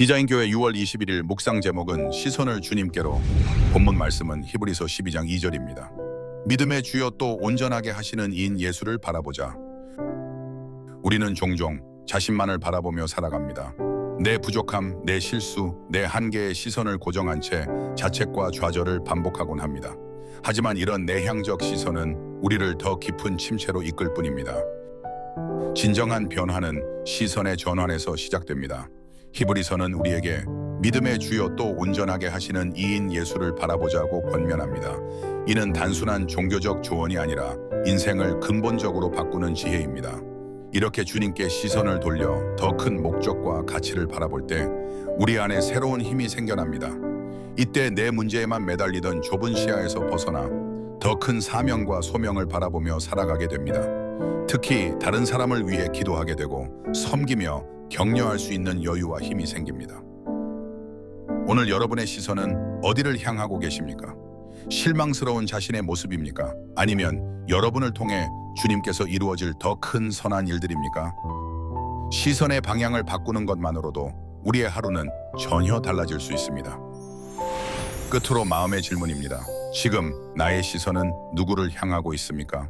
디자인교회 6월 21일 묵상 제목은 시선을 주님께로 본문 말씀은 히브리서 12장 2절입니다. 믿음의 주여 또 온전하게 하시는 이인 예수를 바라보자. 우리는 종종 자신만을 바라보며 살아갑니다. 내 부족함, 내 실수, 내 한계에 시선을 고정한 채 자책과 좌절을 반복하곤 합니다. 하지만 이런 내향적 시선은 우리를 더 깊은 침체로 이끌 뿐입니다. 진정한 변화는 시선의 전환에서 시작됩니다. 히브리서는 우리에게 믿음의 주여 또 온전하게 하시는 이인 예수를 바라보자고 권면합니다. 이는 단순한 종교적 조언이 아니라 인생을 근본적으로 바꾸는 지혜입니다. 이렇게 주님께 시선을 돌려 더 큰 목적과 가치를 바라볼 때 우리 안에 새로운 힘이 생겨납니다. 이때 내 문제에만 매달리던 좁은 시야에서 벗어나 더 큰 사명과 소명을 바라보며 살아가게 됩니다. 특히 다른 사람을 위해 기도하게 되고 섬기며 격려할 수 있는 여유와 힘이 생깁니다. 오늘 여러분의 시선은 어디를 향하고 계십니까? 실망스러운 자신의 모습입니까? 아니면 여러분을 통해 주님께서 이루어질 더 큰 선한 일들입니까? 시선의 방향을 바꾸는 것만으로도 우리의 하루는 전혀 달라질 수 있습니다. 끝으로 마음의 질문입니다. 지금 나의 시선은 누구를 향하고 있습니까?